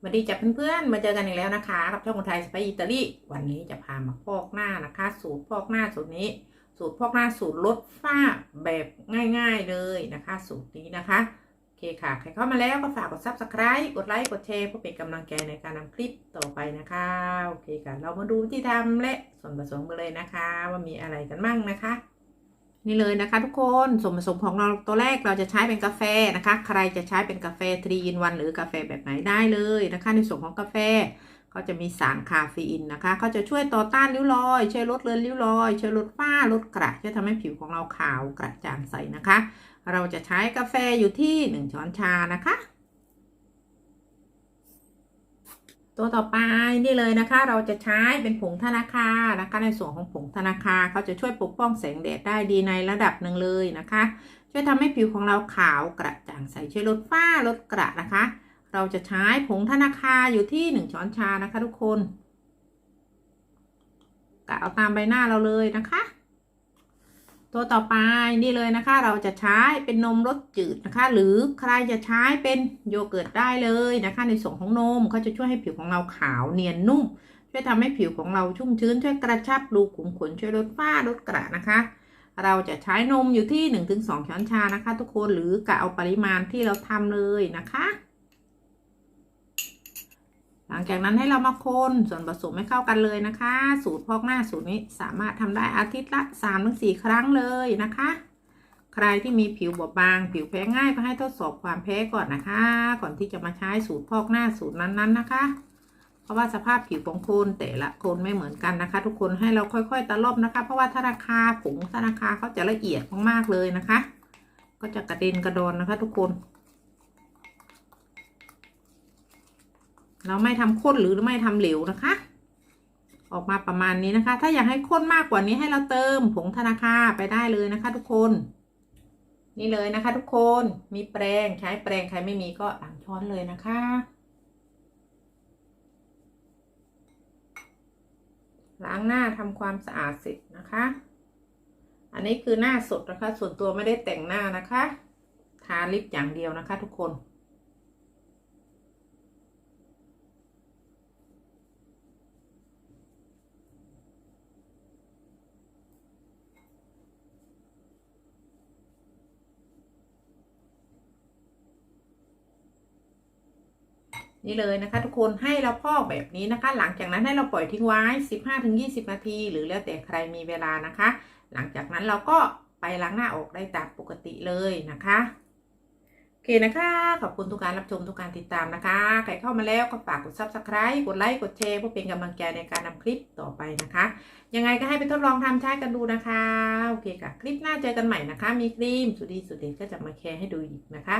สวัสดีจ้ะเพื่อนๆ มาเจอกันอีกแล้วนะคะกับช่องคนไทยสไปอิตาลี วันนี้จะพามาพอกหน้านะคะ สูตรพอกหน้าสูตรนี้ สูตรพอกหน้าสูตรลดฝ้าแบบง่าย ๆเลยนะคะ สูตรนี้นะคะ โอเคค่ะ ใครเข้ามาแล้วก็ฝากกด subscribe กดไลค์ กดแชร์เพื่อเป็นกำลังใจในการนำคลิปต่อไปนะคะ โอเคค่ะ เรามาดูที่ทำและส่วนผสมกันเลยนะคะ ว่ามีอะไรกันบ้างนะคะ นี่เลยนะคะ ทุกคนส่วนผสมของเราตัวแรกเราจะใช้เป็นกาแฟนะคะ ใครจะใช้เป็นกาแฟทรีอินวันหรือกาแฟแบบไหนได้เลยนะคะ ในส่วนของกาแฟก็จะมีสารคาเฟอีนนะคะเขาจะช่วยต่อต้านริ้วรอย ช่วยลดเลือนริ้วรอย ช่วยลดฝ้าลดกระช่วยทำให้ผิวของเราขาวกระจ่างใสนะคะ เราจะใช้กาแฟอยู่ที่ 1 ช้อนชานะคะ ตัวต่อไปนี่เลยนะคะ เราจะใช้เป็นผงธนาคารนะคะ ในส่วนของผงธนาคารเขาจะช่วยปกป้องแสงแดดได้ดีในระดับหนึ่งเลยนะคะ ช่วยทำให้ผิวของเราขาวกระจ่างใสช่วยลดฝ้าลดกระนะคะ เราจะใช้ผงธนาคารอยู่ที่ 1 ช้อนชานะคะ ทุกคนกะเอาตามใบหน้าเราเลยนะคะ ตัวต่อไปนี่เลยนะคะ เราจะใช้เป็นนมรสจืดนะคะ หรือใครจะใช้เป็นโยเกิร์ตได้เลยนะคะ ในส่วนของนมเขาจะช่วยให้ผิวของเราขาวเนียนนุ่ม ช่วยทำให้ผิวของเราชุ่มชื้น ช่วยกระชับรูขุมขนช่วยลดฝ้าลดกระนะคะ เราจะใช้นมอยู่ที่ 1-2 ช้อนชานะคะ ทุกคนหรือกะเอาปริมาณที่เราทำเลยนะคะ หลังจากนั้นให้เรามาคนส่วนผสมให้เข้ากันเลยนะคะ สูตรพอกหน้าสูตรนี้สามารถทำได้อาทิตย์ละ3-4ครั้งเลยนะคะ ใครที่มีผิวบอบบาง ผิวแพ้ง่ายก็ให้ทดสอบความแพ้ก่อนนะคะ ก่อนที่จะมาใช้สูตรพอกหน้าสูตรนั้นๆนะคะ เพราะว่าสภาพผิวของคนแต่ละคนไม่เหมือนกันนะคะ ทุกคนให้เราค่อยๆตะลบนะคะ เพราะว่าธนาคารผงธนาคารเขาจะละเอียดมากๆเลยนะคะ ก็จะกระเด็นกระดอนนะคะ ทุกคน เราไม่ทำข้นหรือไม่ทำเหลวนะคะ ออกมาประมาณนี้นะคะ ถ้าอยากให้ข้นมากกว่านี้ให้เราเติมผงธนาคารไปได้เลยนะคะ ทุกคน นี่เลยนะคะ ทุกคนมีแปรงใช้แปรงใครไม่มีก็หลังช้อนเลยนะคะล้างหน้าทำความสะอาดเสร็จนะคะ อันนี้คือหน้าสดนะคะ ส่วนตัวไม่ได้แต่งหน้านะคะ ทาลิปอย่างเดียวนะคะ ทุกคน นี่เลยนะคะทุกคนให้เราพอกแบบนี้นะคะ หลังจากนั้นให้เราปล่อยทิ้งไว้ 15-20 นาที หรือแล้วแต่ใครมีเวลานะคะ หลังจากนั้นเราก็ไปล้างหน้าออกได้ตามปกติเลยนะคะโอเคนะคะ ขอบคุณทุกการรับชมทุกการติดตามนะคะ ใครเข้ามาแล้วก็ฝากกด subscribe กดไลค์กดแชร์เพื่อเป็นกำลังใจในการนำคลิปต่อไปนะคะ ยังไงก็ให้ไปทดลองทำใช้กันดูนะคะโอเคค่ะคลิปหน้าเจอกันใหม่นะคะ มีครีมสุดดีสุดเด็ดก็จะมาแชร์ให้ดูอีกนะคะ